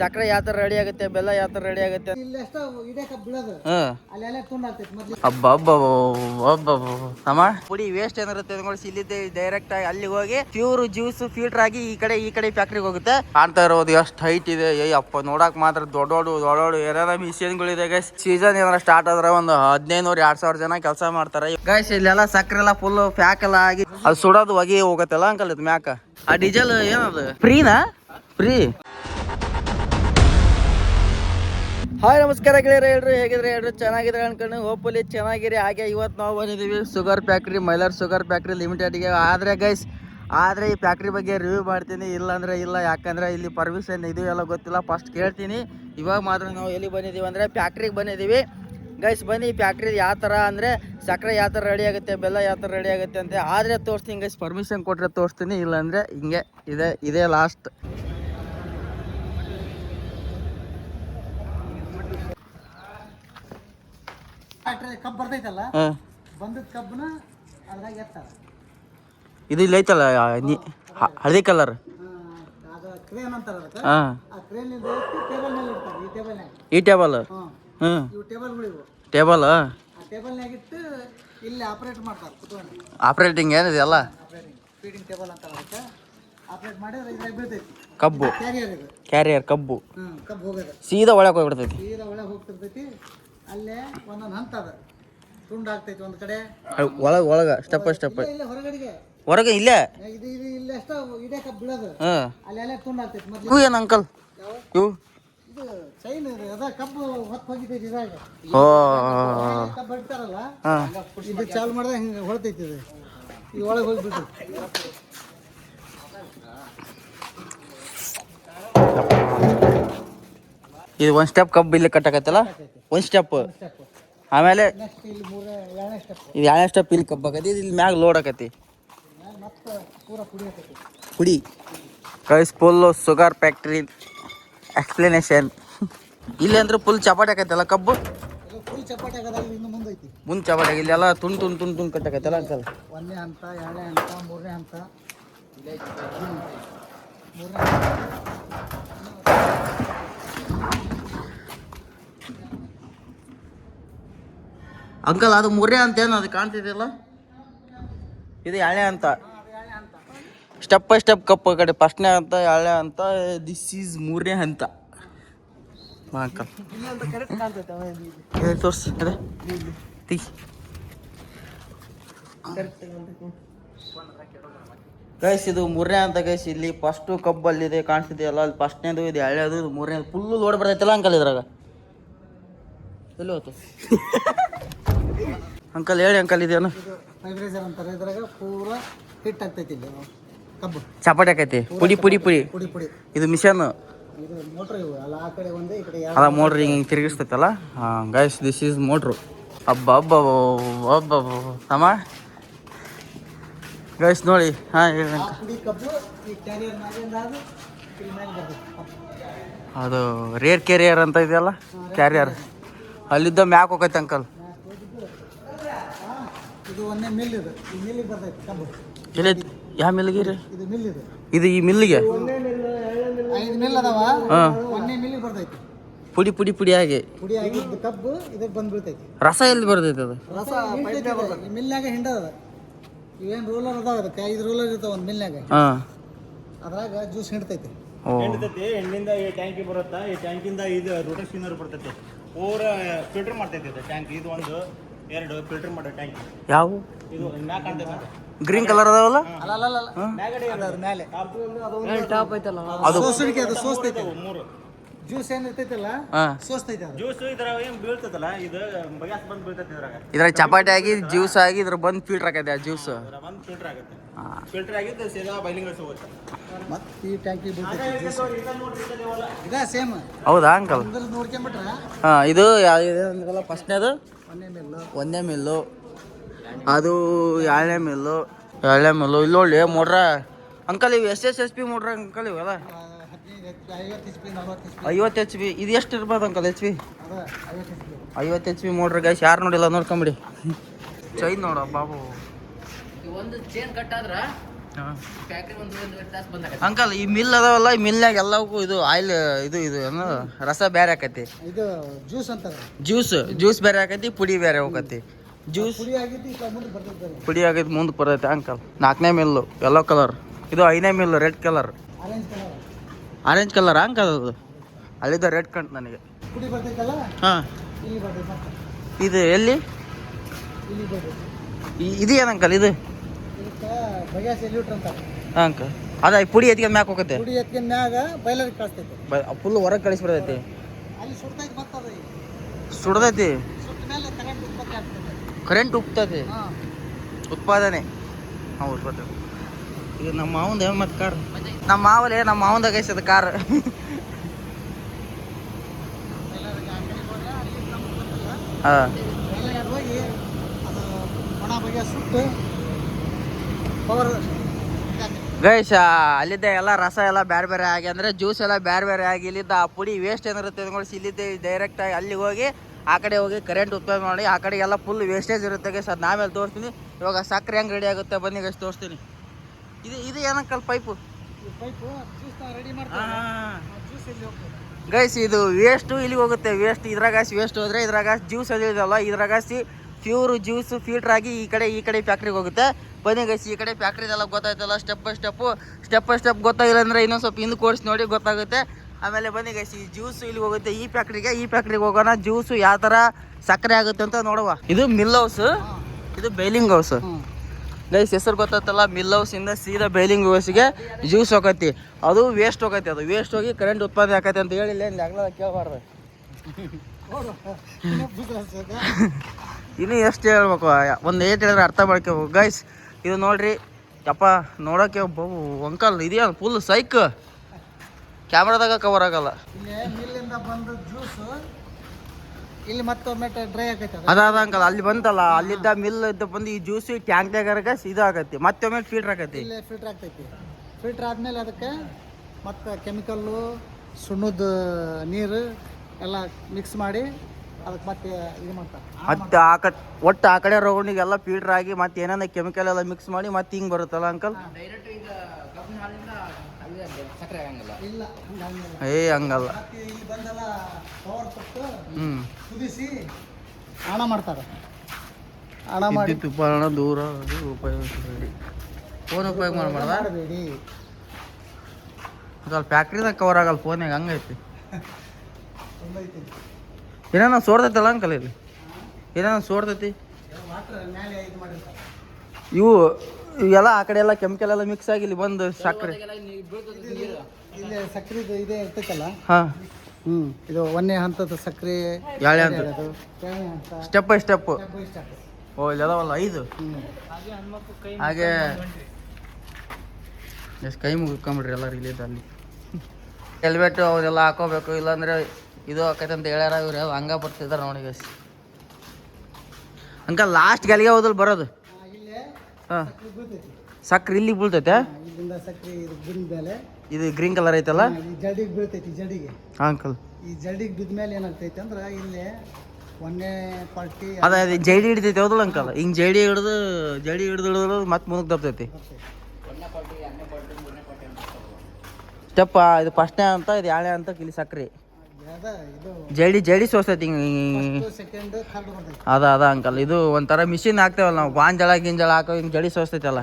ಸಕ್ಕರೆ ಯಾವ ತರ ರೆಡಿ ಆಗುತ್ತೆ ಬೆಲ್ಲ ಯಾವ ತರ ರೆಡಿ ಆಗುತ್ತೆ? ಇದೇ ಅಮ್ಮ ಪುಡಿ ವೇಸ್ಟ್ ಏನಿರುತ್ತೆ ಇಲ್ಲಿದ್ದೆ ಡೈರೆಕ್ಟ್ ಆಗಿ ಅಲ್ಲಿಗೆ ಹೋಗಿ ಪ್ಯೂರ್ ಜ್ಯೂಸ್ ಫಿಲ್ಟರ್ ಆಗಿ ಈ ಕಡೆ ಈ ಕಡೆ ಫ್ಯಾಕ್ಟ್ರಿಗೆ ಹೋಗುತ್ತೆ. ಕಾಣ್ತಾ ಇರೋದು ಎಷ್ಟು ಹೈಟ್ ಇದೆ. ಏ ಅಪ್ಪ ನೋಡಕ್ ಮಾತ್ರ ದೊಡ್ಡ ದೊಡ್ಡ ದೊಡ್ಡ ಏನಾರ ಮಿಷಿನ್ಗಳಿದೆ ಗೈಸ್ ಸೀಸನ್ ಏನಾರ ಸ್ಟಾರ್ಟ್ ಆದ್ರೆ ಒಂದು ಹದಿನೈದು ನೂರ ಎರಡ್ ಸಾವಿರ ಜನ ಕೆಲಸ ಮಾಡ್ತಾರೆ. ಗೈಸ್ ಇಲ್ಲೆಲ್ಲ ಸಕ್ಕರೆ ಎಲ್ಲ ಫುಲ್ ಪ್ಯಾಕ್ ಎಲ್ಲ ಆಗಿ ಅದು ಸುಡೋದು ಹೊಗೆ ಹೋಗತ್ತಲ್ಲ ಅಂಕಲ್ ಇದು ಮ್ಯಾಕ? ಆ ಡೀಸೆಲ್ ಏನದು? ಫ್ರೀನಾ ಫ್ರೀ ಹಾಯ್, ನಮಸ್ಕಾರ ಗೆಳೆಯರು ಹೇಳ್ರಿ ಹೇಗಿದ್ರೆ ಹೇಳ್ರಿ ಚೆನ್ನಾಗಿದ್ರೆ ಅನ್ಕೊಂಡು ಹೋಪ್ಫುಲಿ ಚೆನ್ನಾಗಿರಿ. ಹಾಗೆ ಇವತ್ತು ನಾವು ಬಂದಿದ್ದೀವಿ sugar factory Mylar sugar factory ಲಿಮಿಟೆಡ್ಗೆ ಆದರೆ ಗೈಸ್ ಆದರೆ ಈ ಫ್ಯಾಕ್ಟ್ರಿ ಬಗ್ಗೆ ರಿವ್ಯೂ ಮಾಡ್ತೀನಿ. ಇಲ್ಲ ಅಂದರೆ ಇಲ್ಲ, ಯಾಕಂದರೆ ಇಲ್ಲಿ ಪರ್ಮಿಷನ್ ಇದು ಎಲ್ಲ ಗೊತ್ತಿಲ್ಲ. ಫಸ್ಟ್ ಕೇಳ್ತೀನಿ. ಇವಾಗ ಮಾತ್ರ ನಾವು ಎಲ್ಲಿ ಬಂದಿದ್ದೀವಿ ಅಂದರೆ ಫ್ಯಾಕ್ಟ್ರಿಗೆ ಬಂದಿದ್ದೀವಿ. ಗೈಸ್ ಬನ್ನಿ ಫ್ಯಾಕ್ಟ್ರಿ ಯಾವ ಥರ ಅಂದರೆ ಸಕ್ಕರೆ ಯಾವ ಥರ ರೆಡಿ ಆಗುತ್ತೆ, ಬೆಲ್ಲ ಯಾವ ಥರ ರೆಡಿ ಆಗುತ್ತೆ ಅಂತ ಆದರೆ ತೋರಿಸ್ತೀನಿ ಗೈಸ್ ಪರ್ಮಿಷನ್ ಕೊಟ್ಟರೆ ತೋರಿಸ್ತೀನಿ, ಇಲ್ಲಾಂದರೆ ಹಿಂಗೆ ಇದೆ, ಇದೇ ಲಾಸ್ಟ್ ಫ್ಯಾಕ್ಟ್ರಿ ಕಬ್ಬು ಬರ್ತೈತಲ್ಲ? ಹಾಂ. ಬಂದದ ಕಬ್ಬನ ಅದ್ರಾಗ ಎತ್ತಾರ. ಇದು ಇಲ್ಲಿ ಐತಲ್ಲ ನೀ ಹಳದಿ ಕಲರ್. ಅದು ಕ್ರೇನ್ ಅಂತಾರ ಅದಕ್ಕೆ? ಆ ಕ್ರೇನ್ ಇಂದ ಟೇಬಲ್ ಮೇಲೆ ಇಡ್ತಾರೆ ಈ ಟೇಬಲ್ ಇವು ಟೇಬಲ್? ಆ ಟೇಬಲ್ನಾಗ ಇಟ್ಟು ಇಲ್ಲಿ ಆಪರೇಟ್ ಮಾಡ್ತಾರೆ ಕುತ್ಕೊಂಡು. ಆಪ್ರೇಟಿಂಗ್ ಏನಿದೆ ಎಲ್ಲ? ಫೀಡಿಂಗ್ ಟೇಬಲ್ ಅಂತಾರ ಅದಕ್ಕೆ. ಆಪರೇಟ್ ಮಾಡಿದ್ರೆ ಇದ್ರಾಗ ಬೀಳ್ತೈತಿ. ಕಬ್ಬು. ಕ್ಯಾರಿಯರ್ ಇದು. ಕ್ಯಾರಿಯರ್ ಕಬ್ಬು. ಹ್ಞೂ ಕಬ್ಬು ಹೋಗೋದು. ಸೀದಾ ಒಳಗೆ ಹೋಗ್ಬಿಡ್ತೈತಿ. ಸೀದಾ ಒಳಗೆ ಹೋಗ್ತಿರ್ತೈತಿ. ಅಲ್ಲೇ ಒಂದೊಂದು ಹಂತ ಅದ. ತುಂಡು ಆಗ್ತೈತಿ ಒಂದು ಕಡೆ. ಒಳಗೆ ಒಳಗೆ ಸ್ಟೆಪ್ ಸ್ಟೆಪ್ ಇಲ್ಲ ಹೊರಗಡೆಗೆ. ಹೊರಗೆ ಇಲ್ಲೇ? ಇದು ಇದು ಇಲ್ಲೇ ಅಷ್ಟ ಇದೇ ಕಪ್ ಬೀಳೋದು. ಹಾಂ. ಅಲ್ಲೆಲ್ಲ ತುಂಡು ಆಗ್ತೈತಿ ಮೊದ್ಲು. ಏನು ಅಂಕಲ್ ಇವು? ಇದು ಚೈನ್ ಅದ ಕಬ್ಬು ಹೊತ್ತು ಹೋಗಿತೈತಿ ಇದಾಗ ಓ ಕಬ್ಬು ಹಿಡ್ತಾರಲ್ಲ ಇದು ಚಾಲು ಮಾಡಿದ್ರೆ ಹಿಂಗೆ ಹೊಳ್ತೈತಿ ಇದು. ಈ ಒಳಗೆ ಹೋಗ್ಬಿಟ್ಟು ಇದು ಒಂದ್ ಸ್ಟೆಪ್ ಕಬ್ಬು ಇಲ್ಲಿ ಕಟ್ಟಕತ್ತಲ್ಲ ಒಂದು ಸ್ಟೆಪ್ ಆಮೇಲೆ ಇದು ಎರಡನೇ ಸ್ಟೆಪ್ ಇಲ್ಲಿ ಕಬ್ಬು ಆಕತಿ ಇಲ್ಲಿ ಮ್ಯಾಗ ಲೋಡ್ ಆಕತಿ ಪುಡಿ guys full sugar factory explanation ಇಲ್ಲಿ ಅಂದ್ರೆ ಫುಲ್ ಚಪಾಟಿ ಆಕೈತಲ್ಲ ಕಬ್ಬು? ಮುಂದೆ ಚಪಾಟಿ ಇಲ್ಲೆಲ್ಲ ತುಂಡು ತುಂಡು ತುಂಡು ತುಂಡು ಕಟ್ಟಕತ್ತಲ್ಲ ಅಂಕಲ್ ಒಂದನೇ ಹಂತ ಎರಡನೇ ಹಂತ, ಮೂರನೇ ಹಂತ ಮೂರನೇ ಹಂತ ಅಂಕಲ್, ಅದು ಮೂರೇ ಅಂತ ಏನು ಅದು ಕಾಣ್ತಿದೆಯಲ್ಲ ಇದು ಎಳೆ ಅಂತ. ಸ್ಟೆಪ್ ಬೈ ಸ್ಟೆಪ್ ಕಪ್ ಕಡೆ. ಫಸ್ಟ್ನೇ ಅಂತ, ಎಳೆ ಅಂತ ದಿಸ್ ಈಸ್ ಮೂರನೇ ಅಂತ. ಅಂಕಲ್. ತೋರ್ಸಿ ಗೈಸ್ ಇದು ಮೂರನೇ ಅಂತ ಗೈಸ್ ಇಲ್ಲಿ ಫಸ್ಟು ಕಬ್ಬು ಕಾಣಿಸ್ತಿದೆ ಕಾಣಿಸ್ತಿದೆಯಲ್ಲ ಅಲ್ಲಿ ಫಸ್ಟ್ನೇದು ಇದು ಎಳೆದು, ಇದು ಮೂರನೇದು ಫುಲ್ಲು ಲೋಡ್ ಬರ್ತೈತಲ್ಲ ಅಂಕಲ್ ಇದ್ರಾಗ? ಎಲ್ಲಿ ಅಂಕಲ್ ಹೇಳಿ ಅಂಕಲ್ ಇದೇನು ಇದು ವೈಬ್ರೇಷನ್ ಅಂತಾರೆ. ಇದ್ರಾಗ ಪೂರ ಹಿಟ್ ಆಗ್ತೈತಿ ಇಲ್ಲಿ. ಕಬ್ಬು. ಚಪಾಟಿ ಆಕೈತಿ ಪುಡಿ ಪುಡಿ ಪುಡಿ. ಪುಡಿ ಪುಡಿ. ಇದು ಮಿಷನ್ ಇದು ಮೋಟ್ರ್ ಇವು. ಅಲ್ಲ ಆ ಕಡೆ ಒಂದೇ ಈ ಕಡೆ ಎರಡು. ಅದ ಮೋಟ್ರ್ ಹಿಂಗೆ ಹಿಂಗೆ ತಿರುಗಿಸ್ತೈತಲ್ಲ? ಹಾಂ ಗೈಸ್ ದಿಸ್ ಈಸ್ ಮೋಟ್ರು ಅಬ್ಬ ಅಬ್ಬ ಅಬ್ಬ ಅಮ್ಮ ಗೈಸ್ ನೋಡಿ. ಹಾಂ ಹೇಳಿ ಆ ಪುಡಿ ಕಬ್ಬು ಈ ಕ್ಯಾರಿಯರ್ ಮ್ಯಾಗಿಂದ ಅದು ಇಲ್ಲಿ ಮ್ಯಾಗ ಬರ್ತೈತಿ. ಅದು ರೇರ್ ಕೆರಿಯರ್ ಅಂತ ಇದೆಯಲ್ಲ? ಕ್ಯಾರಿಯರ್ ಅಲ್ಲಿದ್ದ ಮ್ಯಾಕ್ ಹೋಗೈತೆ ಅಂಕಲ್. ಒಂದೇ ಮಿಲ್ ಇದು ಈ ಮಿಲ್ಲಿಗೆ ಬರ್ತೈತಿ ಕಬ್ಬು. ಎಲ್ಲಿ ಯಾವ ಮಿಲ್ಗೆ ರೀ? ಇದು ಮಿಲ್ ಇದು ಇದು ಈ ಮಿಲ್ಗೆ ಐದು ಮಿಲ್ ಅದಾವ? ಹಾಂ. ಒಂದೇ ಮಿಲ್ಲಿಗೆ ಬರ್ತೈತಿ ಪುಡಿ ಪುಡಿ ಪುಡಿ ಆಗಿ. ಪುಡಿ ಆಗಿದ್ದು ಕಬ್ಬು ಇದಕ್ಕೆ ಬಂದು ಬೀಳ್ತೈತಿ ರಸ ರಸ ಎಲ್ಲಿ ಬರ್ತೈತೆ ಅದು ಈ ಮಿಲ್ನಾಗ ಹಿಂಡದ ಇವೇನು ರೋಲರ್ ಅದಾವ ಅದಕ್ಕೆ ಐದು ರೂಲರ್ ಇರ್ತಾವ ಒಂದು ಮಿಲ್ನಾಗ ಹಾಂ. ಅದ್ರಾಗ ಜ್ಯೂಸ್ ಹಿಂಡ್ತೈತಿ. ಓ. ಹಿಂಡ್ತೈತಿ ಹೆಣ್ಣಿಂದ ಈ ಟ್ಯಾಂಕಿ ಬರುತ್ತಾ? ಈ ಟ್ಯಾಂಕಿಂದ ಇದು ರೋಟೇಷನರ್ ಬರ್ತೈತಿ. ಪೂರ ಫಿಲ್ಟರ್ ಮಾಡ್ತೈತಿ ಇದು ಟ್ಯಾಂಕ್ ಇದು ಒಂದು ಎರಡು ಫಿಲ್ಟರ್ ಮಾಡೋ ಟ್ಯಾಂಕ್ ಯಾವ? ಇದು ಕಾಣ್ತೈತಿ ಗ್ರೀನ್ ಕಲರ್ ಅದಾವಲ್ಲ? ಅಲ್ಲ ಅಲ್ಲ ಅಲ್ಲ ಮ್ಯಾಗಡೆ ಅದ್ರ ಮೇಲೆ ಅದು ಸೋಸುಡಿಕೆ ಅದು ಸೋಸ್ತೈತೆ ಮೂರು ಜ್ಯೂಸ್ ಏನ್ ಇರ್ತೈತಲ್ಲ? ಸೋಸ್ತೈತೆ ಜ್ಯೂಸ್ ಇದ್ರಾಗ ಏನ್ ಬೀಳ್ತೈತಲ್ಲ ಇದು ಬಗ್ಯಾಸ್ ಬಂದು ಬೀಳ್ತೈತೆ ಇದ್ರಾಗ. ಇದ್ರಾಗ ಚಪಾಟಿ ಆಗಿ ಜ್ಯೂಸ್ ಆಗಿ ಇದ್ರ ಬಂದ್ ಫಿಲ್ಟರ್ ಆಗತ್ತೆ ಆ ಜ್ಯೂಸ್. ಬಂದ್ ಫಿಲ್ಟರ್ ಆಗುತ್ತೆ. ಫಿಲ್ಟರ್ ಆಗಿದ್ದು ಸೀದಾ ಬೈಲಿಂಗ್ ಹೋಗುತ್ತೆ. ಮತ್ತೆ ಈ ಟ್ಯಾಂಕಿ ಬೀಳ್ತೈತೆ ಇದ ಸೇಮ್ ಹೌದಾ ಅಂಕಲ್? ಹಾ ನೋಡ್ಕೊಂಬಿಟ್ರ? ಹಾಂ ಇದು ಯಾವ್ದು ಫಸ್ಟ್ನೇದು? ಒಂದೇ ಮಿಲ್ಲು. ಅದು ಎರಡನೇ ಮಿಲ್ಲು. ಎರಡನೇ ಮಿಲ್ಲು. ಇಲ್ಲಿ ನೋಡಿ ಮೋಟ್ರ ಅಂಕಲ್ ಇವು ಎಸ್ ಎಸ್ ಎಸ್ ಪಿ ಮೋಟ್ರ ಅಂಕಲ್ ಇವೆಲ್ಲ ಐವತ್ತು ಎಚ್ ಪಿ. ಇದು ಎಷ್ಟು ಇರ್ಬೋದು ಅಂಕಲ್ ಎಚ್ ಪಿ? ಐವತ್ತು ಎಚ್ ಪಿ ಮೋಟ್ರ್ ಗ್ಯಾಸ್ ಯಾರು ನೋಡಿಲ್ಲ ನೋಡ್ಕೊಂಬಿಡಿ. ಚೈನ್ ನೋಡ ಬಾಬು. ಒಂದು ಚೈನ್ ಕಟ್ ಆದ್ರ? ಅಂಕಲ್ ಈ ಮಿಲ್ ಅದಾವಲ್ಲ ಈ ಮಿಲ್ನಾಗ ಎಲ್ಲವಕ್ಕೂ ಇದು ಆಯಿಲ್ ಇದು ಇದು ಏನು ರಸ ಬೇರೆ ಆಕತಿ. ಇದು ಜ್ಯೂಸ್ ಅಂತಾರೆ. ಜ್ಯೂಸ್ ಜ್ಯೂಸ್ ಬೇರೆ ಆಕತಿ ಪುಡಿ ಬೇರೆ ಹೋಗತಿ. ಜ್ಯೂಸ್ ಪುಡಿ ಆಗಿದ್ದು ಈ ಮುಂದೆ ಬರ್ತೈತೆ ಅಂಕಲ್ ನಾಲ್ಕನೇ ಮಿಲ್ಲು ಯೆಲ್ಲೋ ಕಲರ್ ಇದು ಐದನೇ mill red colour orange colour orange colour uncle ಅದು. ಅಲ್ಲಿದ್ದ ರೆಡ್ ಕಂಟ್ ನನಗೆ. ಪುಡಿ ಬರ್ತೈತಲ್ಲ? ಹಾಂ. ಇದು ಎಲ್ಲಿ? ಇದು ಏನಂಕಲ್ ಅಂಕಲ್ ಇದು? ಎಲ್ಯೂಟ್ರ್ ಹಾಂ ಅಂಕ ಅದ ಈ ಪುಡಿ ಎತ್ಕೊಂಡ್ ಮ್ಯಾಕ್ ಹೋಗತ್ತೆ? ಪುಡಿ ಎತ್ಕೊಂಡ್ ಮ್ಯಾಗ ಬೈಲರಿಗೆ ಕಳಿಸ್ತೈತೆ. ಫುಲ್ ಹೊರಗೆ ಕಳಿಸ್ಬಿಡ್ತೈತಿ ಅಲ್ಲಿ ಸುಡ್ತೈತೆ ಬರ್ತದೆ ಸುಡ್ದೈತಿ ಸುಟ್ಟ ಮೇಲೆ ಕರೆಂಟ್ ಉತ್ಪತ್ತಿ ಆಗ್ತದೆ. ಕರೆಂಟ್ ಉಪ್ತೈತಿ ಹಾಂ. ಉತ್ಪಾದನೆ. ಹಾಂ ಉತ್ಪಾದನೆ. ಇದು ನಮ್ಮ ಮಾವಂದ ಮತ್ತೆ ಕಾರ್ ನಮ್ಮ ಮಾವಲೇ ನಮ್ಮ ಮಾವಂದ ಐಸದ ಕಾರ್ ಬಯಲರಿಗೆ ಆ ಕಡೆ ಹೋದ್ರೆ ಅಲ್ಲಿ ನಮ್ಗೆ ಗೊತ್ತಿಲ್ಲ. ಹಾಂ. ಹೋಗಿ ಅದು ಒಣ ಬಗೆ ಸುಟ್ಟು ಪವರ್ ಗೈಸ್ ಅಲ್ಲಿದ್ದ ಎಲ್ಲ ರಸ ಎಲ್ಲ ಬೇರೆ ಬೇರೆ ಆಗಿ ಅಂದರೆ ಜ್ಯೂಸ್ ಎಲ್ಲ ಬೇರೆ ಬೇರೆ ಆಗಿ ಇಲ್ಲಿದ್ದ ಆ ಪುಡಿ ವೇಸ್ಟ್ ಏನಿರುತ್ತೆ ಇಲ್ಲಿದ್ದೆ ಇಲ್ಲಿದ್ದ ಡೈರೆಕ್ಟಾಗಿ ಅಲ್ಲಿಗೆ ಹೋಗಿ ಆ ಕಡೆ ಹೋಗಿ ಕರೆಂಟ್ ಉತ್ಪಾದನೆ ಮಾಡಿ ಆ ಕಡೆ ಎಲ್ಲ ಫುಲ್ ವೇಸ್ಟೇಜ್ ಇರುತ್ತೆ ಗೈಸ್. ಅದು ನಾವೇಲೆ ತೋರಿಸ್ತೀನಿ. ಇವಾಗ ಸಕ್ಕರೆ ಹೆಂಗೆ ರೆಡಿ ಆಗುತ್ತೆ ಬನ್ನಿ ಗೈಸ್ ತೋರಿಸ್ತೀನಿ. ಇದು ಇದು ಏನಕ್ಕಲ್ಲ ಪೈಪು ಪೈಪು ರೆಡಿ ಗೈಸ್ ಇದು ವೇಸ್ಟು ಇಲ್ಲಿಗೆ ಹೋಗುತ್ತೆ. ವೇಸ್ಟ್ ಇದ್ರಾಗ ವೇಸ್ಟ್ ಹೋದ್ರೆ ಇದ್ರಾಗ ಜ್ಯೂಸ್ ಅಲ್ಲಿ ಇದಲ್ಲ ಇದ್ರಾಗ ಸಿ ಪ್ಯೂರ್ ಜ್ಯೂಸ್ ಫಿಲ್ಟರ್ ಆಗಿ ಈ ಕಡೆ ಈ ಕಡೆ ಫ್ಯಾಕ್ಟ್ರಿಗೆ ಹೋಗುತ್ತೆ. ಬನ್ನಿ ಗೈಸ್ ಈ ಕಡೆ ಫ್ಯಾಕ್ಟ್ರಿದೆಲ್ಲ ಗೊತ್ತಾಯ್ತಲ್ಲ step by step step by step ಗೊತ್ತಾಗಿಲ್ಲ ಅಂದರೆ ಇನ್ನೊಂದು ಸ್ವಲ್ಪ ಹಿಂದೆ ಕೋರ್ಸ್ ನೋಡಿ ಗೊತ್ತಾಗುತ್ತೆ. ಆಮೇಲೆ ಬನ್ನಿ ಗೈಸ್ ಈ ಜ್ಯೂಸ್ ಇಲ್ಲಿ ಹೋಗುತ್ತೆ ಈ ಫ್ಯಾಕ್ಟ್ರಿಗೆ ಈ ಫ್ಯಾಕ್ಟ್ರಿಗೆ ಹೋಗೋಣ. ಜ್ಯೂಸು ಯಾವ ಥರ ಸಕ್ಕರೆ ಆಗುತ್ತೆ ಅಂತ ನೋಡುವ. ಇದು ಮಿಲ್ ಹೌಸ್ ಇದು ಬೈಲಿಂಗ್ ಹೌಸ್ ಗೈಸ್ ಹೆಸರು ಗೊತ್ತಾಯ್ತಲ್ಲ ಮಿಲ್ ಹೌಸಿಂದ ಸೀದಾ ಬೈಲಿಂಗ್ ಹೌಸ್ಗೆ ಜ್ಯೂಸ್ ಹೋಗತಿ ಅದು ವೇಸ್ಟ್ ಹೋಗತಿ ಅದು ವೇಸ್ಟ್ ಹೋಗಿ ಕರೆಂಟ್ ಉತ್ಪಾದನೆ ಆಕತಿ ಅಂತ ಹೇಳಿಲ್ಲ ಇಲ್ಲಿ ಕೇಳಬಾರ್ದು. ಇನ್ನು ಎಷ್ಟು ಹೇಳ್ಬೇಕು ಒಂದು ಏಟ್ ಹೇಳಿದ್ರೆ ಅರ್ಥ ಮಾಡ್ಕೋಬೇಕು ಗೈಸ್ ಇದು ನೋಡ್ರಿ. ಯಪ್ಪ ನೋಡೋಕೆ ಬಹು ಅಂಕಲ್ ಇದೆಯಾ ಫುಲ್ ಸೈಕ್ ಕ್ಯಾಮ್ರಾದಾಗ ಕವರ್ ಆಗಲ್ಲ. ಬಂದ ಜ್ಯೂಸು ಇಲ್ಲಿ ಮತ್ತೊಮ್ಮೆ ಡ್ರೈ ಆಗೈತೆ ಅದಾದ ಅಂಕಲ್ ಅಲ್ಲಿ ಬಂತಲ್ಲ ಅಲ್ಲಿದ್ದ ಮಿಲ್ ಇದ್ದ ಬಂದು ಈ ಜ್ಯೂಸ್ ಇದು ಆಗತ್ತೆ ಮತ್ತೊಮ್ಮೆ ಫಿಲ್ಟರ್ ಆಗತ್ತೆ. ಇಲ್ಲೇ ಫಿಲ್ಟರ್ ಆಗ್ತೈತಿ. ಫಿಲ್ಟರ್ ಆದಮೇಲೆ ಅದಕ್ಕೆ ಮತ್ತು ಕೆಮಿಕಲ್ಲು ಸುಣ್ಣದ ನೀರು ಎಲ್ಲ ಮಿಕ್ಸ್ ಮಾಡಿ ಅದಕ್ಕೆ ಮತ್ತೆ ಇದು ಮಾಡ್ತಾರೆ. ಮತ್ತೆ ಆ ಕಡೆ ಒಟ್ಟು ಆ ಕಡೆ ರೌಂಡಿಗೆಲ್ಲ ಫಿಲ್ಟರ್ ಆಗಿ ಮತ್ತೆ ಏನೇನ ಕೆಮಿಕಲ್ ಎಲ್ಲ ಮಿಕ್ಸ್ ಮಾಡಿ ಮತ್ತೆ ಹಿಂಗೆ ಬರುತ್ತಲ್ಲ ಅಂಕಲ್ ಇಲ್ಲ ಏ ಹಂಗಲ್ಲ. ಮತ್ತೆ ಇಲ್ಲಿ ಬಂದೆಲ್ಲ ಪವರ್ ಕೊಟ್ಟು ಹ್ಞೂ ಕುದಿಸಿ ಹಣ ಮಾಡ್ತಾರೆ. ಹಣ ಮಾಡಿ ವಿದ್ಯುತ್ ಉಪಕರಣ ದೂರ ಉಪಯೋಗಿಸಬೇಡಿ ಫೋನ್ ಉಪಯೋಗ ಮಾಡಬೇಡಿ. ಸ್ವಲ್ಪ ಫ್ಯಾಕ್ಟ್ರಿದಾಗ ಕವರ್ ಆಗಲ್ಲ ಫೋನ್ ಹಂಗೈತಿ. ಏನೇನೋ ಸೋರ್ತೈತಲ್ಲ ಅಂಕಲ್ ಇಲ್ಲಿ? ಏನೇನೋ ಸೋರ್ತೈತಿ ಮಾಡಿರ್ತಾರೆ ಇವು ಇವೆಲ್ಲ ಆ ಕಡೆ ಎಲ್ಲ ಕೆಮಿಕಲ್ ಎಲ್ಲ ಮಿಕ್ಸ್ ಆಗಿ ಇಲ್ಲಿ ಬಂದು ಸಕ್ಕರೆ ಇಲ್ಲಿ ಸಕ್ಕರೆ ಇದೇ ಇರ್ತೈತಲ್ಲ ಹಾಂ. ಹ್ಞೂ ಇದು ಒಂದನೇ ಹಂತದ ಸಕ್ಕರೆ ಯಾಳೆ ಹಂತ. Step by step. ಓ ಇಲ್ಲಿ ಅದಾವಲ್ಲ ಐದು? ಹಾಗೆ. ಎಷ್ಟು ಕೈ ಮುಗಿಕೊಂಬಿಡ್ರಿ ಎಲ್ಲರೂ ಇಲ್ಲಿದ್ದಲ್ಲಿ. ಹೆಲ್ಮೆಟ್ ಅವನ್ನೆಲ್ಲ ಹಾಕೋಬೇಕು ಇಲ್ಲಾಂದ್ರೆ ಇದು ಆಕೈತೆ ಅಂತ ಹೇಳ್ಯಾರ ಇವ್ರು. ಹಂಗ ಬರ್ತಿದಾರೆ ನೋಡಿ ಗೈಸ್ ಹಂಗ ಲಾಸ್ಟ್ ಗಲಿಗೆ ಹೋದಲ್ ಬರೋದು. ಸಕ್ರಿ ಇಲ್ಲೇ ಹಾಂ ಸಕ್ರೆ ಇಲ್ಲಿ ಬೀಳ್ತೈತೆ ಇದು ಗ್ರೀನ್ ಕಲರ್ ಐತಲ್ಲ? ಜಡಿಗೆ ಬೀಳ್ತೈತಿ ಜಡಿಗೆ. ಅಂಕಲ್. ಈ ಜಡಿಗೆ ಬಿದ್ದ ಮೇಲೆ ಏನಾಗ್ತೈತಿ ಅಂದ್ರೆ ಇಲ್ಲಿ ಒಂದೇ ಪಾರ್ಟಿ ಅದ ಜಡಿ ಹಿಡಿತೈತೆ ಹೌದಲ್ಲ ಅಂಕಲ್? ಹಿಂಗೆ ಜಡಿ ಹಿಡಿದು ಜಡಿ ಹಿಡಿದು ಹಿಡಿದು ಮತ್ತೆ ಮುಂದಕ್ಕೆ ತಪ್ತೈತಿ. ಸ್ಟೆಪ್ ಇದು ಫಸ್ಟ್ನೇ ಅಂತ ಇದು ಯಾಳೆ ಅಂತ ಇಲ್ಲಿ ಸಕ್ರೆ. ಜಡಿ ಜಡಿ ಸೋಸ್ತೈತಿ ಹಿಂಗೆ ಅದ ಅದ ಅಂಕಲ್. ಇದು ಒಂಥರ ಮಿಷಿನ್ ಹಾಕ್ತೇವಲ್ಲ ನಾವು. ಗಾಂಜಳ ಗಿಂಜಳ ಹಾಕೋ ಹಿಂಗೆ ಜಡಿ ಸೋಸ್ತೈತಲ್ಲ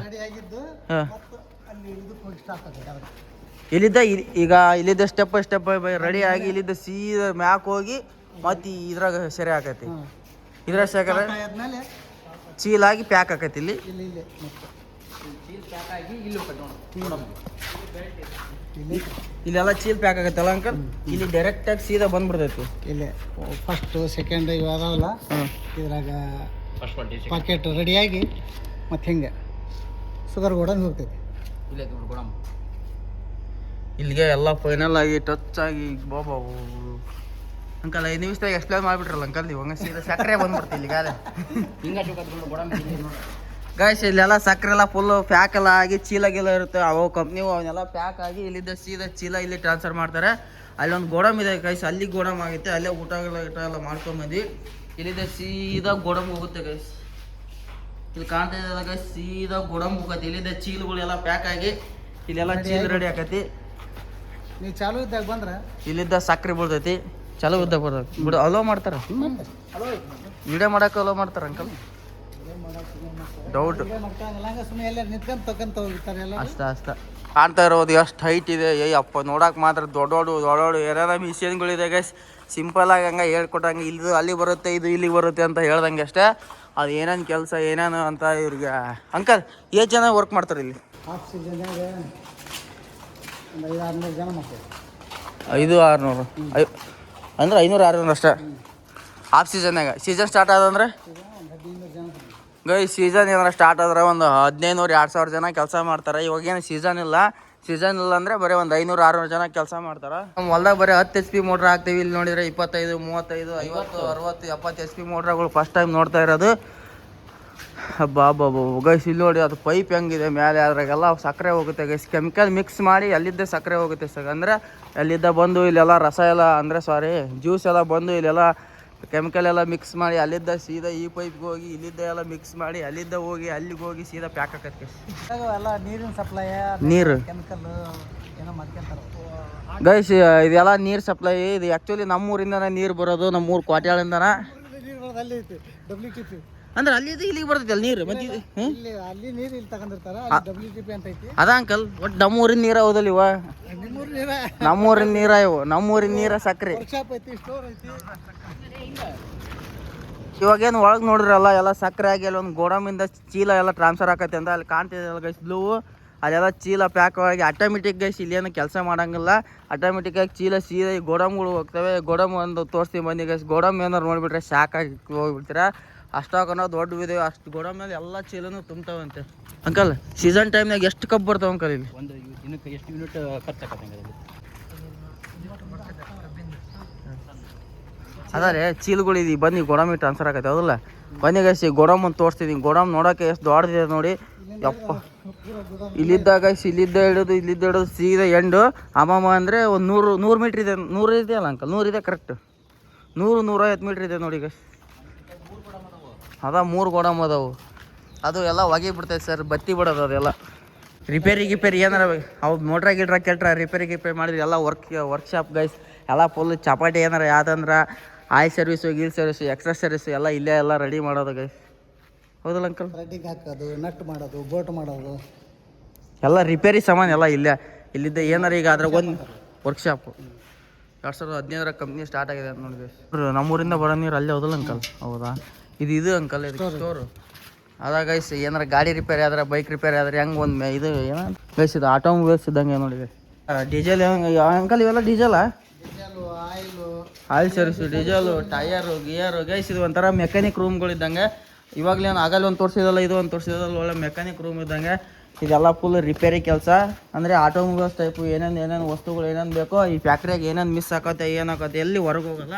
ಇಲ್ಲಿದ್ದ ಈಗ ಇಲ್ಲಿದ್ದ ಸ್ಟೆಪ್ ಬೈ ಸ್ಟೆಪ್ ರೆಡಿ ಆಗಿ ಇಲ್ಲಿದ್ದ ಸೀದ ಮ್ಯಾಕ್ ಹೋಗಿ ಮತ್ತೆ ಇದ್ರಾಗ ಸೆರೆ ಹಾಕೈತಿ. ಇದ್ರ ಇದ್ರಾಗ ಸೆಕರೆ ಆದ್ಮೇಲೆ ಚೀಲಾಗಿ ಪ್ಯಾಕ್ ಆಕೈತಿ ಇಲ್ಲಿ. ಇಲ್ಲಿ ಇಲ್ಲಿ ಆಗಿ ಇಲ್ಲಿ ಇಲ್ಲೆಲ್ಲ ಚೀಲ್ ಪ್ಯಾಕ್ ಆಗತ್ತಲ್ಲ ಅಂಕಲ್ ಇಲ್ಲಿ ಡೈರೆಕ್ಟ್ ಆಗಿ ಸೀದಾ ಬಂದ್ಬಿಡ್ತೈತಿ. ಇಲ್ಲಿ. ಫಸ್ಟ್ ಸೆಕೆಂಡ್ ಇವು ಅದಾವಲ್ಲ? ಇದ್ರಾಗ ಪಾಕೆಟ್ ರೆಡಿಯಾಗಿ ಮತ್ತು ಹಿಂಗೆ ಶುಗರ್ ಗೋಡನ್ ಹೋಗ್ತೈತಿ. ಇಲ್ಲಿಗೆ ಎಲ್ಲ ಫೈನಲ್ ಆಗಿ ಟಚ್ ಆಗಿ ಬಾಬಾ ಅಂಕಲ್ ಐದು ನಿಮಿಷದಾಗ ಎಕ್ಸ್ಪ್ಲೇನ್ ಮಾಡ್ಬಿಟ್ರಲ್ಲ ಅಂಕಲ್ ನೀವು ಹಂಗೆ ಸೀದಾ ಸಕ್ಕರೆ ಬಂದ್ಬಿಡ್ತಿ ಇಲ್ಲಿಗಾದ ಗಾಯ್ಸ್ ಇಲ್ಲೆಲ್ಲ ಸಕ್ಕರೆ ಎಲ್ಲ ಫುಲ್ ಪ್ಯಾಕ್ ಎಲ್ಲ ಆಗಿ ಚೀಲ ಗೀಲ ಇರುತ್ತೆ. ಅವು ಕಂಪ್ನಿ ಅವನ್ನೆಲ್ಲ ಪ್ಯಾಕ್ ಆಗಿ ಇಲ್ಲಿದ್ದ ಸೀದಾ ಚೀಲ ಇಲ್ಲಿ ಟ್ರಾನ್ಸ್ಫರ್ ಮಾಡ್ತಾರೆ. ಅಲ್ಲೊಂದು ಒಂದು ಗೋಡಮ್ ಇದೆ ಗೈಸ್ ಅಲ್ಲಿ ಗೋಡಮ್ ಆಗುತ್ತೆ ಅಲ್ಲೇ ಊಟ ಎಲ್ಲ ಗಿಟ ಎಲ್ಲ ಮಾಡ್ಕೊಂಬಂದು ಇಲ್ಲಿದ್ದ ಸೀದಾ ಗೋಡಮ್ ಹೋಗುತ್ತೆ ಗೈಸ್ ಇಲ್ಲಿ ಕಾಣ್ತಾ ಇದ್ದಾಗ ಸೀದಾ ಗೋಡಮ್ ಹೋಗುತ್ತೆ. ಇಲ್ಲಿದ್ದ ಚೀಲಗಳೆಲ್ಲ ಪ್ಯಾಕ್ ಆಗಿ ಇಲ್ಲೆಲ್ಲ ಚೀಲ ರೆಡಿ ಆಕತಿ. ನೀವು ಚಾಲು ಇದ್ದಾಗ ಬಂದ್ರೆ? ಇಲ್ಲಿದ್ದ ಸಕ್ಕರೆ ಬೀಳ್ತೈತಿ ಚಲೋ ಇದ್ದಾಗ ಬರ್ತೈತಿ. ಬಿಡು ಅಲೋ ಮಾಡ್ತಾರ? ವಿಡಿಯೋ ಮಾಡಕ್ಕೆ ಅಲೋ ಮಾಡ್ತಾರ ಅಂಕಲ್ ಡೌಟ್ ಅಷ್ಟ ಅಷ್ಟ. ಕಾಣ್ತಾ ಇರೋದು ಎಷ್ಟು ಹೈಟ್ ಇದೆ. ಏಯ್ ಅಪ್ಪ ನೋಡಕ್ ಮಾತ್ರ ದೊಡ್ಡ ದೊಡ್ಡ ದೊಡ್ಡ ಏನಾರ ಮಿಷನ್ಗಳಿದೆ ಗೈಸ್ ಸಿಂಪಲ್ ಆಗಿ ಹಂಗೆ ಹೇಳ್ಕೊಟ್ಟಂಗೆ ಇದು ಅಲ್ಲಿ ಬರುತ್ತೆ ಇದು ಇಲ್ಲಿಗೆ ಬರುತ್ತೆ ಅಂತ ಹೇಳ್ದಂಗೆ ಅಷ್ಟೇ. ಅದು ಏನೇನು ಕೆಲಸ ಏನೇನು ಅಂತ ಇವ್ರಿಗೆ. ಅಂಕಲ್ ಎಷ್ಟು ಜನ ವರ್ಕ್ ಮಾಡ್ತಾರೆ ಇಲ್ಲಿ? ಐದು ಆರುನೂರು ಐ ಅಂದ್ರೆ ಐನೂರು ಆರುನೂರು ಅಷ್ಟೇ. ಆಫ್ ಸೀಸನ್ನಾಗ ಸೀಸನ್ ಸ್ಟಾರ್ಟ್ ಆದಂದ್ರೆ ಗೈ ಸೀಸನ್ ಏನಾರ ಸ್ಟಾರ್ಟ್ ಆದ್ರೆ ಒಂದು ಹದಿನೈದು, ಎರಡು ಸಾವಿರ ಜನ ಕೆಲಸ ಮಾಡ್ತಾರೆ. ಇವಾಗ ಏನು ಸೀಸನ್ ಇಲ್ಲ. ಸೀಸನ್ ಇಲ್ಲ ಅಂದ್ರೆ ಬರೀ ಒಂದು ಐನೂರು, ಆರುನೂರು ಜನ ಕೆಲಸ ಮಾಡ್ತಾರೆ. ನಮ್ಮ ಹೊಲ್ದಾಗ ಬರೀ ಹತ್ತು ಎಚ್ ಪಿ ಮೋಟ್ರ್ ಹಾಕ್ತೀವಿ. ಇಲ್ಲಿ ನೋಡಿದ್ರೆ ಇಪ್ಪತ್ತೈದು, ಮೂವತ್ತೈದು, ಐವತ್ತು, ಅರವತ್ತು, ಎಪ್ಪತ್ತು ಎಚ್ ಪಿ ಮೋಟ್ರ್ಗಳು ಫಸ್ಟ್ ಟೈಮ್ ನೋಡ್ತಾ ಇರೋದು. ಬಾ ಬಾಬು ಗೈಸ್, ಇಲ್ಲಿ ನೋಡಿ ಅದು ಪೈಪ್ ಹೆಂಗಿದೆ ಮೇಲೆ ಅದ್ರಾಗೆಲ್ಲ ಸಕ್ಕರೆ ಹೋಗುತ್ತೆ ಗೈಸ್. ಕೆಮಿಕಲ್ ಮಿಕ್ಸ್ ಮಾಡಿ ಅಲ್ಲಿದ್ದೇ ಸಕ್ಕರೆ ಹೋಗುತ್ತೆ ಸರ್. ಅಂದರೆ ಅಲ್ಲಿದ್ದ ಬಂದು ಇಲ್ಲೆಲ್ಲ ರಸ ಎಲ್ಲ, ಅಂದರೆ ಸಾರಿ ಜ್ಯೂಸ್ ಎಲ್ಲ ಬಂದು ಇಲ್ಲೆಲ್ಲ ಕೆಮಿಕಲ್ ಎಲ್ಲ ಮಿಕ್ಸ್ ಮಾಡಿ ಅಲ್ಲಿದ್ದ ಸೀದಾ ಈ ಪೈಪ್ಗೆ ಹೋಗಿ ಇಲ್ಲಿದ್ದ ಎಲ್ಲ ಮಿಕ್ಸ್ ಮಾಡಿ ಅಲ್ಲಿದ್ದ ಹೋಗಿ ಅಲ್ಲಿಗೆ ಹೋಗಿ ಸೀದಾ ಪ್ಯಾಕ್ ಹಾಕತ್ತೆ ಎಲ್ಲ ನೀರಿನ ಸಪ್ಲೈ ನೀರು. ಕೆಮಿಕಲ್ ಏನೋ ಮಾಡ್ಕೊಂತಾರೆ. ಗೈಸ್ ಇದೆಲ್ಲ ನೀರು ಸಪ್ಲೈ ಇದು ಆ್ಯಕ್ಚುಲಿ ನಮ್ಮೂರಿಂದನೇ ನೀರು ಬರೋದು ನಮ್ಮೂರು ಕ್ವಾಟ್ಯಾಳಿಂದನ ಬರೋದು ಅಲ್ಲಿ ಅಂದ್ರೆ ಇಲ್ಲಿಗೆ ಬರ್ತೈತೆ ಅಲ್ಲಿ ನೀರು? ಮತ್ತೆ ಇಲ್ಲಿ ಅಲ್ಲಿ ನೀರು ಇಲ್ಲಿ ತಗೊಂಡಿರ್ತಾರ ಅಲ್ಲಿ ಡಬ್ಲ್ಯೂ ಟಿ ಪಿ ಅಂತ ಐತಿ. ಅದ ಅಂಕಲ್ ಒಟ್ಟು ನಮ್ಮೂರಿನ ನೀರ ಹೌದಲ್ಲ ಇವ? ಊರಿನ ನೀರ. ನಮ್ಮೂರಿನ ನೀರ ಇವು ನಮ್ಮೂರಿನ ನೀರ ಸಕ್ರೆ. ಇವಾಗೇನು ಒಳಗೆ ನೋಡ್ರಲ್ಲ ಎಲ್ಲ ಸಕ್ಕರೆ ಆಗಿ ಅಲ್ಲಿ ಒಂದು ಗೋಡಮಿಂದ ಚೀಲ ಎಲ್ಲ ಟ್ರಾನ್ಸ್ಫರ್ ಆಕತ್ತೆ ಅಂತ ಅಲ್ಲಿ ಕಾಣ್ತಿದೆಯಲ್ಲ ಗೈಸ್ ಬ್ಲೂ ಅದೆಲ್ಲ ಚೀಲ ಪ್ಯಾಕ್ ಆಗಿ ಆಟೋಮೆಟಿಕ್ ಗೈಸ್ ಇಲ್ಲೇನು ಕೆಲಸ ಮಾಡಂಗಿಲ್ಲ. ಆಟೋಮೆಟಿಕ್ ಆಗಿ ಚೀಲ ಸೀದಾ ಗೋಡಮ್ಗಳು ಹೋಗ್ತವೆ. ಗೋಡಮ್ ಒಂದು ತೋರಿಸ್ತೀವಿ ಬಂದು ಗೈಸ್ ಗೋಡಮ್ ಏನಾರು ನೋಡಿಬಿಟ್ರೆ ಆಗಿ ಹೋಗ್ಬಿಡ್ತೀರ? ಅಷ್ಟಾಗನೋ ದೊಡ್ಡ ಇದೆ ಅಷ್ಟು ಗೋಡಮ್ನಲ್ಲಿ ಎಲ್ಲ ಚೀಲನು ತುಂಬ್ತಾವಂತೆ. ಅಂಕಲ್ ಸೀಸನ್ ಟೈಮ್ನಾಗ ಎಷ್ಟು ಕಬ್ಬು ಬರ್ತಾವ ಅಂಕಲ್ ಇಲ್ಲಿ? ಒಂದು ದಿನಕ್ಕೆ ಎಷ್ಟು ಯೂನಿಟ್ ಖರ್ಚಾಗತ್ತೆ ಅದಾರೆ ಚೀಲಗಳು ಇದು ಬನ್ನಿ ಗೋಡಂಬಿ ಟ್ರಾನ್ಸ್ಫರ್ ಆಗತ್ತೆ ಹೌದಲ್ಲ? ಬನ್ನಿ ಗೈಸ್ ಗೋಡಮ್ ಅಂತ ತೋರಿಸ್ತಿದ್ದೀನಿ ಗೋಡಮ್ ನೋಡೋಕೆ ಎಷ್ಟು ದೊಡ್ಡದಿದೆ ನೋಡಿ. ಯಪ್ಪ. ಇಲ್ಲಿದ್ದ ಗೈಸ್ ಇಲ್ಲಿದ್ದ ಹಿಡಿದು ಇಲ್ಲಿದ್ದ ಹಿಡಿದು ಸೀದಾ ಎಂಡು ಅಮ್ಮಮ್ಮ ಅಂದರೆ ಒಂದು ನೂರು ನೂರು ಮೀಟ್ರ್ ಇದೆ ನೂರು ಇದೆ ಅಲ್ಲ ಅಂಕಲ್? ನೂರು ಇದೆ ಕರೆಕ್ಟ್ ನೂರು ನೂರೈವತ್ತು ಮೀಟ್ರ್ ಇದೆ ನೋಡಿ ಗೈಸ್ ಅದ ಮೂರು ಗೋಡಮ್ ಅದಾವು. ಅದು ಎಲ್ಲ ಒಗೆ ಬಿಡ್ತೈತೆ ಸರ್ ಬತ್ತಿ ಬಿಡೋದು ಅದೆಲ್ಲ. ರಿಪೇರಿ ಗಿಪೇರಿ ಏನಾರ ಅವು ಮೋಟ್ರ ಗಿಟ್ರ ಕೆಟ್ರ ರಿಪೇರಿ ಗಿಪೇರಿ ಮಾಡಿದ್ರೆ ಎಲ್ಲ ವರ್ಕ್ ವರ್ಕ್ಶಾಪ್ ಗೈಸ್ ಎಲ್ಲ ಫುಲ್ ಚಪಾಟಿ ಏನಾರ ಯಾವ್ದಂದ್ರೆ ಆಯ್ ಸರ್ವಿಸು ಗೀಲ್ ಸರ್ವಿಸು ಎಕ್ಸ್ಟ್ರಾ ಸರ್ವಿಸು ಎಲ್ಲ ಇಲ್ಲೇ ಎಲ್ಲ ರೆಡಿ ಮಾಡೋದು ಗೈಸ್ ಹೌದಲ್ಲ ಅಂಕಲ್ ರೆಡಿಗೆ ಹಾಕೋದು ನಟ್ ಮಾಡೋದು ಬೋಟ್ ಮಾಡೋದು. ಎಲ್ಲ ರಿಪೇರಿ ಸಾಮಾನು ಎಲ್ಲ ಇಲ್ಲೇ ಇಲ್ಲಿದ್ದ ಏನಾರ ಈಗ ಅದ್ರಾಗ ಒಂದು ವರ್ಕ್ಶಾಪು ಎರಡು ಸಾವಿರದ ಹದಿನೈದರ ಕಂಪ್ನಿ ಸ್ಟಾರ್ಟ್ ಆಗಿದೆ ಅಂತ ನೋಡಿ ನಮ್ಮೂರಿಂದ ಬರೋ ನೀರು ಅಲ್ಲೇ ಹೌದಲ್ಲ ಅಂಕಲ್ ಹೌದಾ? ಇದು ಇದು ಅಂಕಲ್ ಇದು ಸ್ಟೋರು ಅದಾಗ ಗೈಸ್ ಏನಾರ ಗಾಡಿ ರಿಪೇರಿ ಆದ್ರೆ ಬೈಕ್ ರಿಪೇರಿ ಆದ್ರೆ ಹೆಂಗೆ ಒಂದು ಇದು ಏನೋ? ಗೈಸ್ ಇದು ಆಟೋಮೊಬೈಲ್ಸ್ ಇದ್ದಂಗೆ ನೋಡಿದ್ರೆ ಡೀಸೆಲ್ ಹೆಂಗೆ ಅಂಕಲ್ ಇವೆಲ್ಲ ಡೀಸೆಲಾ diesel oil oil service diesel tyre gear guys ಇದು ಒಂಥರ ಮೆಕ್ಯಾನಿಕ್ ರೂಮ್ಗಳು ಇದ್ದಂಗೆ. ಇವಾಗಲೇನು ಆಗಲ್ಲ ಒಂದು ತೋರಿಸಿದಲ್ಲ ಇದು ಒಂದು ತೋರಿಸಿದಲ್ಲ ಒಳ್ಳೆ ಮೆಕ್ಯಾನಿಕ್ ರೂಮ್ ಇದ್ದಂಗೆ. ಇದೆಲ್ಲ ಫುಲ್ ರಿಪೇರಿ ಕೆಲಸ. ಅಂದರೆ ಆಟೋಮೊಬೈಲ್ಸ್ ಟೈಪು ಏನೇನು ಏನೇನು ವಸ್ತುಗಳು ಏನೇನು ಬೇಕೋ ಈ ಫ್ಯಾಕ್ಟ್ರಿಯಾಗ ಏನೇನು ಮಿಸ್ ಆಕತ್ತೆ ಏನಾಗತ್ತೆ ಎಲ್ಲಿ ಹೊರಗೆ ಹೋಗಲ್ಲ.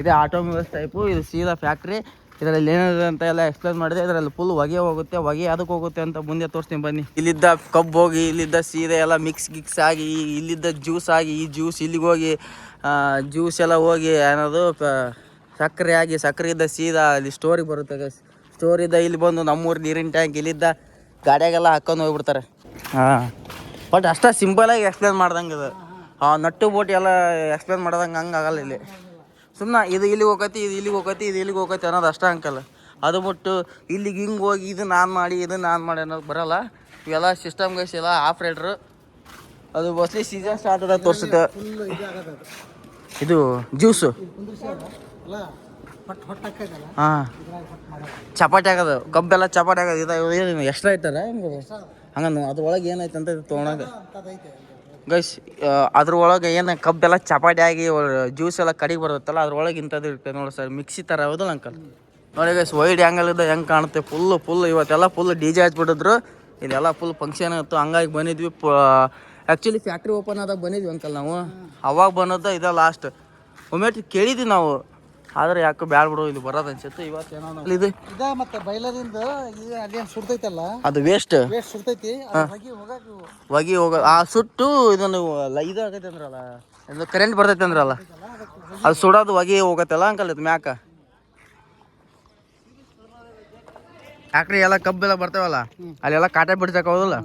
ಇದೇ ಆಟೋಮೊಬೈಲ್ಸ್ ಟೈಪು ಇದು ಸೀದಾ ಫ್ಯಾಕ್ಟ್ರಿ ಇದರಲ್ಲಿ ಏನಿದೆ ಅಂತ ಎಲ್ಲ ಎಕ್ಸ್ಪ್ಲೇನ್ ಮಾಡಿದೆ. ಇದರಲ್ಲಿ ಫುಲ್ ಹೊಗೆ ಹೋಗುತ್ತೆ, ಹೊಗೆ ಅದಕ್ಕೆ ಹೋಗುತ್ತೆ ಅಂತ ಮುಂದೆ ತೋರಿಸ್ತೀನಿ ಬನ್ನಿ. ಇಲ್ಲಿದ್ದ ಕಬ್ಬು ಹೋಗಿ, ಇಲ್ಲಿದ್ದ ಸೀರೆ ಎಲ್ಲ ಮಿಕ್ಸ್ ಗಿಕ್ಸ್ ಆಗಿ, ಇಲ್ಲಿದ್ದ ಜ್ಯೂಸ್ ಆಗಿ, ಈ ಜ್ಯೂಸ್ ಇಲ್ಲಿಗೆ ಹೋಗಿ ಜ್ಯೂಸ್ ಎಲ್ಲ ಹೋಗಿ ಪ- ಸಕ್ಕರೆ ಆಗಿ ಸಕ್ಕರೆ ಇದ್ದ ಸೀದಾ ಅಲ್ಲಿ ಸ್ಟೋರಿಗೆ ಬರುತ್ತೆ ಸ್ಟೋರಿದ್ದ ಇಲ್ಲಿ ಬಂದು ನಮ್ಮೂರು ನೀರಿನ ಟ್ಯಾಂಕ್ ಇಲ್ಲಿದ್ದ ಗಾಡಿಯಾಗೆಲ್ಲ ಹಾಕೊಂಡು ಹೋಗ್ಬಿಡ್ತಾರೆ. ಹಾಂ. ಬಟ್ ಅಷ್ಟೇ ಸಿಂಪಲಾಗಿ ಎಕ್ಸ್ಪ್ಲೇನ್ ಮಾಡ್ದಂಗೆ ಅದು ಆ, ನಟ್ಟು ಬೋಟ್ ಎಲ್ಲ ಎಕ್ಸ್ಪ್ಲೇನ್ ಮಾಡ್ದಂಗೆ ಹಂಗೆ ಆಗಲ್ಲ ಇಲ್ಲಿ. ಸುಮ್ಮನೆ ಇದು ಇಲ್ಲಿಗೆ ಹೋಗತಿ, ಇದು ಇಲ್ಲಿಗೆ ಹೋಗತಿ, ಇದು ಇಲ್ಲಿಗೆ ಹೋಗತಿ ಅನ್ನೋದು ಅಷ್ಟೇ ಅಂಕಲ್ಲ ಅದು ಬಿಟ್ಟು ಇಲ್ಲಿಗೆ ಹಿಂಗೆ ಹೋಗಿ ಇದು ನಾನು ಮಾಡಿ, ಇದು ನಾನು ಮಾಡಿ ಅನ್ನೋದು ಬರಲ್ಲ. ಇವೆಲ್ಲ ಸಿಸ್ಟಮ್ ಗೈಸ್ ಎಲ್ಲ ಆಪ್ರೇಟ್ರು. ಅದು ಮೋಸ್ಟ್ಲಿ ಸೀಸನ್ ಸ್ಟಾರ್ಟ್ ಅದ ತೋರಿಸುತ್ತೆ. ಇದು ಜ್ಯೂಸು ಹಾಂ. ಚಪಾತಿ ಆಗೋದು ಕಬ್ಬೆಲ್ಲ ಚಪಾತಿ ಆಗೋದು, ಇದು ಎಕ್ಸ್ಟ್ರಾ ಐತಾರ ಹೆಂಗೆ ಅದ್ರೊಳಗೆ ಏನೈತೆ ಅಂತ ತೊಗೊಳಗೆ ಗೈಸ್ ಅದ್ರೊಳಗೆ ಏನು ಕಬ್ಬೆಲ್ಲ ಚಪಾಟಿ ಆಗಿ ಜ್ಯೂಸ್ ಎಲ್ಲ ಕಡಿಗೆ ಬರುತ್ತಲ್ಲ ಅದ್ರೊಳಗೆ ಇಂಥದ್ದು ಇರ್ತದೆ ನೋಡಿ ಸರ್, ಮಿಕ್ಸಿ ಥರ ಹೌದಲ್ಲ ಅಂಕಲ್ ನೋಡಿ ಗೈಸ್ ವೈಡ್ ಇದ್ದ ಹೆಂಗೆ ಕಾಣುತ್ತೆ? ಫುಲ್ಲು ಫುಲ್ ಇವತ್ತೆಲ್ಲ ಫುಲ್ ಡಿ ಜೆ ಹಚ್ಬಿಟ್ಟಿದ್ರು. ಇದೆಲ್ಲ ಫುಲ್ ಫಂಕ್ಷನ್ ಇತ್ತು. ಹಂಗಾಗಿ ಬಂದಿದ್ವಿ. ಆ್ಯಕ್ಚುಲಿ ಫ್ಯಾಕ್ಟ್ರಿ ಓಪನ್ ಆದಾಗ ಬಂದಿದ್ವಿ ಅಂಕಲ್ ನಾವು. ಅವಾಗ ಬಂದದ್ದು ಇದೆ ಲಾಸ್ಟ್ ಒಮ್ಮೆ ಕೇಳಿದ್ವಿ ನಾವು. ಆದ್ರೆ ಯಾಕೆ ಬ್ಯಾಡ ಬಿಡು ಇಲ್ಲಿ ಬರೋದು ಅನ್ಸುತ್ತೆ. ಇವತ್ತೇನೋ ನಾವು- ಇದು. ಇದ ಮತ್ತೆ ಬೈಲರಿಂದ ಅದೇನು ಸುಡ್ತೈತಲ್ಲ? ಅದು ವೇಸ್ಟ್ ವೇಸ್ಟ್ ಸುಡ್ತೈತಿ. ಹೊಗಿ ಹೋಗ ಆ ಸುಟ್ಟು ಇದನ್ನು ಇದು ಆಗೈತೆ ಅಂದ್ರಲ್ಲ? ಇದು ಕರೆಂಟ್ ಬರ್ತೈತೆ ಅಂದ್ರಲ್ಲ? ಅದು ಸುಡೋದು ಹೊಗೆ ಹೋಗತ್ತಲ್ಲ ಅಂಕಲ್ ಇದು ಮ್ಯಾಕ? ಯಾಕ್ರಿ ಎಲ್ಲ ಕಬ್ಬೆಲ್ಲ ಬರ್ತಾವಲ್ಲ? ಅಲ್ಲೆಲ್ಲ ಕಾಟ ಬಿಡ್ಸಕ್ಕೆ ಹೋದಲ್ಲ.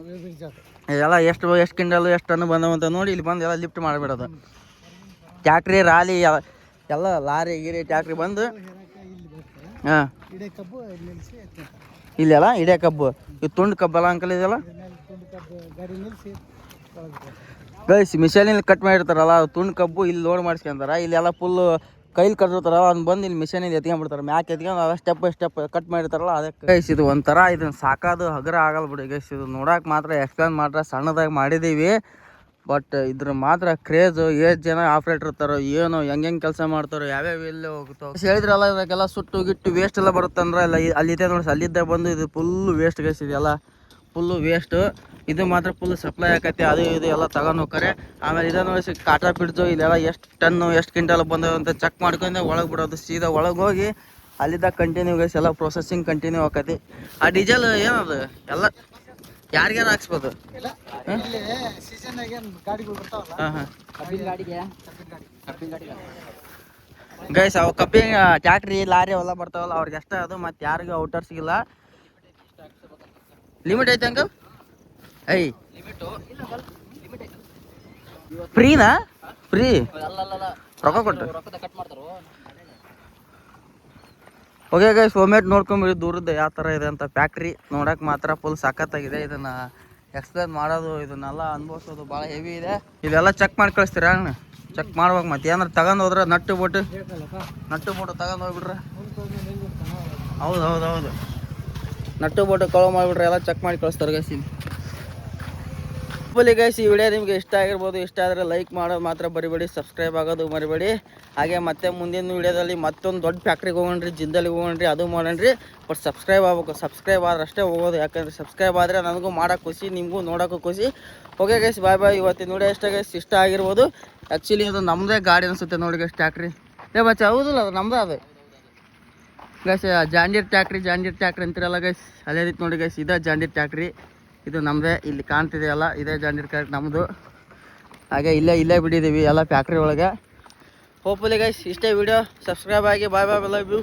ಎಲ್ಲ ಎಷ್ಟು ಎಷ್ಟು ಕಿಂಡಲ್ ಎಷ್ಟು ಅನ್ನು ಬಂದವಂತ ನೋಡಿ ಇಲ್ಲಿ ಬಂದು ಎಲ್ಲ ಲಿಫ್ಟ್ ಮಾಡಿಬಿಡೋದು. ಯಾಕ್ರಿ ರಾಲಿ ಎಲ್ಲ- ಎಲ್ಲ ಲಾರಿ ಗಿರಿ ಟ್ಯಾಕ್ಟ್ರಿ ಬಂದು ಹಾಂ. ಇಲ್ಲೆಲ್ಲ ಇಡೇ ಕಬ್ಬು. ಇದು ತುಂಡು ಕಬ್ಬಲ್ಲ ಅಂಕಲ್ ಇದೆಲ್ಲ ಮಿಷನಿಂದ ಗೈಸ್ ಮಿಷನಿಲ್ಲಿ ಕಟ್ ಮಾಡಿರ್ತಾರಲ್ಲ ತುಂಡು ಕಬ್ಬು ಇಲ್ಲಿ ಲೋಡ್ ಮಾಡಿಸ್ಕೊಂತಾರ. ಇಲ್ಲೆಲ್ಲ ಫುಲ್ ಕೈಲಿ ಕಟ್ಟಿರ್ತಾರಲ್ಲ ಅವ್ನು ಬಂದು ಇಲ್ಲಿ ಮಿಷನಿಂದ ಎತ್ಕೊಂಡ್ಬಿಡ್ತಾರೆ ಮ್ಯಾಕ್ ಎತ್ಕೊಂಡು ಅದ ಸ್ಟೆಪ್ ಬೈ ಸ್ಟೆಪ್ ಕಟ್ ಮಾಡಿರ್ತಾರಲ್ಲ ಅದಕ್ಕೆ ಗೈಸ್ ಇದು ಒಂಥರ ಇದನ್ನ ಸಾಕಾದು ಹಗರ ಆಗಲ್ಲ ಬಿಡಿ. ಗೈಸ್ ಇದು ನೋಡಕ್ಕೆ ಮಾತ್ರ ಎಕ್ಸ್ಪ್ಲೇನ್ ಮಾಡ್ರೆ ಸಣ್ಣದಾಗಿ ಮಾಡಿದ್ದೀವಿ. ಬಟ್ ಇದ್ರ ಮಾತ್ರ ಕ್ರೇಜ್ ಏಜ್ ಜನ ಆಪ್ರೇಟರ್ ಇರ್ತಾರೋ, ಏನು ಹೆಂಗೆ ಕೆಲಸ ಮಾಡ್ತಾರೋ, ಯಾವ್ಯಾವ ಎಲ್ಲೇ ಹೋಗುತ್ತೋ. ಹೇಳಿದ್ರಲ್ಲ ಇದಕ್ಕೆಲ್ಲ ಸುಟ್ಟು ಗಿಟ್ಟು ವೇಸ್ಟ್ ಎಲ್ಲ ಬರುತ್ತಂದ್ರೆ ಎಲ್ಲ ಇ- ಅಲ್ಲಿದೆ ನೋಡಿ ಅಲ್ಲಿದ್ದೆ ಬಂದು ಇದು ಫುಲ್ ವೇಸ್ಟ್ ಗೈಸ್ ಇದೆಲ್ಲ. ಫುಲ್ಲು ವೇಸ್ಟು ಇದು ಮಾತ್ರ ಫುಲ್ ಸಪ್ಲೈ ಆಕೈತಿ, ಅದು ಇದು ಎಲ್ಲ ತಗೊಂಡು ಹೋಗ್ತಾರೆ. ಆಮೇಲೆ ಇದನ್ನ ನೋಡಿ ಕಾಟಾ ಪಿಡ್ಸು ಇಲ್ಲೆಲ್ಲ ಎಷ್ಟು ಟನ್ನು ಎಷ್ಟು ಕಿಂಟಲ್ ಬಂದವು ಅಂತ ಚೆಕ್ ಮಾಡ್ಕೊಂಡು, ಒಳಗೆ ಬಿಡೋದು, ಸೀದಾ ಒಳಗೆ ಹೋಗಿ ಅಲ್ಲಿದ್ದ ಕಂಟಿನ್ಯೂ ಗೈಸ್ ಎಲ್ಲ ಪ್ರೊಸೆಸಿಂಗ್ ಕಂಟಿನ್ಯೂ ಆಕೈತಿ. ಆ ಡೀಸೆಲ್ ಏನದು? ಎಲ್ಲ ಯಾರಿಗಾರ ಹಾಕ್ಸ್ಬೋದು? ಗೈಸ್ ಅವು ಕಬ್ಬಿ ಟ್ಯಾಕ್ಟ್ರಿ ಲಾರಿ ಅವೆಲ್ಲ ಬರ್ತಾವಲ್ಲ ಅವ್ರಿಗೆ ಅಷ್ಟೇ ಅದು ಮತ್ತೆ ಯಾರಿಗೂ ಔಟರ್ಸ್ಗಿಲ್ಲ ಲಿಮಿಟ್ ಐತೆ ಅಂಕಲ್? ಐ ಫ್ರೀನಾ ಫ್ರೀ ರೊಕ್ಕ ಕೊಟ್ಟು. ಓಕೆ ಗೈಸ್ ಒಮ್ಮೆಟ್ ನೋಡ್ಕೊಂಬಿಡಿ ದೂರದ ಯಾವ ಥರ ಇದೆ ಅಂತ ಫ್ಯಾಕ್ಟ್ರಿ ನೋಡಕ್ಕೆ ಮಾತ್ರ ಫುಲ್ ಸಖತ್ತಾಗಿದೆ. ಇದನ್ನು ಎಕ್ಸ್ಪ್ಲೇನ್ ಮಾಡೋದು, ಇದನ್ನೆಲ್ಲ ಅನುಭವಿಸೋದು ಭಾಳ ಹೆವಿ ಇದೆ. ಇದೆಲ್ಲ ಚೆಕ್ ಮಾಡಿ ಕಳಿಸ್ತೀರಾ? ಚೆಕ್ ಮಾಡ್ಬೇಕು ಮತ್ತೆ ಏನಾರು ತಗೊಂಡು ಹೋದ್ರೆ ನಟ್ಟು ಬೋಟು ನಟ್ಟು ಬೋಟು ತಗೊಂಡು ಹೋಗ್ಬಿಟ್ರೆ ಹೌದು ಹೌದು ಹೌದು. ನಟ್ಟು ಬೋಟು ಕಳು ಮಾಡಿಬಿಟ್ರೆ ಎಲ್ಲ ಚೆಕ್ ಮಾಡಿ ಕಳಿಸ್ತಾರೆ ಗೈಸ್ ಇಲ್ಲಿ. ಬಲಿ ಗೈಸ್ ಈ ವಿಡಿಯೋ ನಿಮಗೆ ಇಷ್ಟ ಆಗಿರ್ಬೋದು, ಇಷ್ಟ ಆದರೆ ಲೈಕ್ ಮಾಡೋದು ಮಾತ್ರ ಬರಿಬೇಡಿ ಸಬ್ಸ್ಕ್ರೈಬ್ ಆಗೋದು ಮರಿಬೇಡಿ. ಹಾಗೆ ಮತ್ತೆ ಮುಂದಿನ ವಿಡಿಯೋದಲ್ಲಿ ಮತ್ತೊಂದು ದೊಡ್ಡ ಫ್ಯಾಕ್ಟ್ರಿಗೆ ಹೋಗೋಣ್ರಿ ಜಿಂದಲ್ಲಿ ಹೋಗೋಣ್ರಿ, ಅದು ಮಾಡೋಣ್ರಿ. ಬಟ್ ಸಬ್ಸ್ಕ್ರೈಬ್ ಆಗ್ಬೇಕು ಸಬ್ಸ್ಕ್ರೈಬ್ ಆದ್ರೆ ಅಷ್ಟೇ ಹೋಗೋದು. ಯಾಕಂದ್ರೆ ಸಬ್ಸ್ಕ್ರೈಬ್ ಆದರೆ ನನಗೂ ಮಾಡೋಕೆ ಖುಷಿ, ನಿಮಗೂ ನೋಡೋಕ್ಕೂ ಖುಷಿ. ಓಕೆ ಗೈಸ್ ಬಾಯ್ ಬಾಯ್ ಇವತ್ತಿನ ವಿಡಿಯೋ ಇಷ್ಟ ಗೈಸ್ ಇಷ್ಟ ಆಗಿರ್ಬೋದು. ಆ್ಯಕ್ಚುಲಿ ಅದು ನಮ್ಮದೇ ಗಾಡಿ ಅನಿಸುತ್ತೆ ನೋಡಿ ಗೈಸ್ ಟ್ಯಾಕ್ರಿ ಏ, ಬಚ್ಚ, ಹೌದಲ್ಲ, ಅದು ನಮ್ಮದೇ ಅದು. ಗೈಸ್ ಜಾಂಡೀರ್ ಟ್ಯಾಕ್ರಿ ಜಾಂಡೀರ್ ಟ್ಯಾಕ್ರಿ ಅಂತಿರಲ್ಲ ಗೈಸ್ ಅದೇ ರೀತಿ ನೋಡಿ ಗೈಸ್ ಇದೇ ಜಾಂಡೀರ್ ಟ್ಯಾಕ್ರಿ ಇದು ನಮ್ಮದೇ ಇಲ್ಲಿ ಕಾಣ್ತಿದೆಯಲ್ಲ ಇದೇ ಜಾಂಡೀರ್ ಕರೆಕ್ಟ್ ನಮ್ಮದು ಹಾಗೆ ಇಲ್ಲೇ ಇಲ್ಲೇ ಬಿಟ್ಟಿದ್ದೀವಿ ಎಲ್ಲ ಫ್ಯಾಕ್ಟ್ರಿ ಒಳಗೆ. ಹೋಪ್ಫುಲಿ ಗೈಸ್ ಇಷ್ಟೇ ವಿಡಿಯೋ ಸಬ್ಸ್ಕ್ರೈಬ್ ಆಗಿ ಬಾಯ್ ಬಾಯ್ ಲವ್ ಯು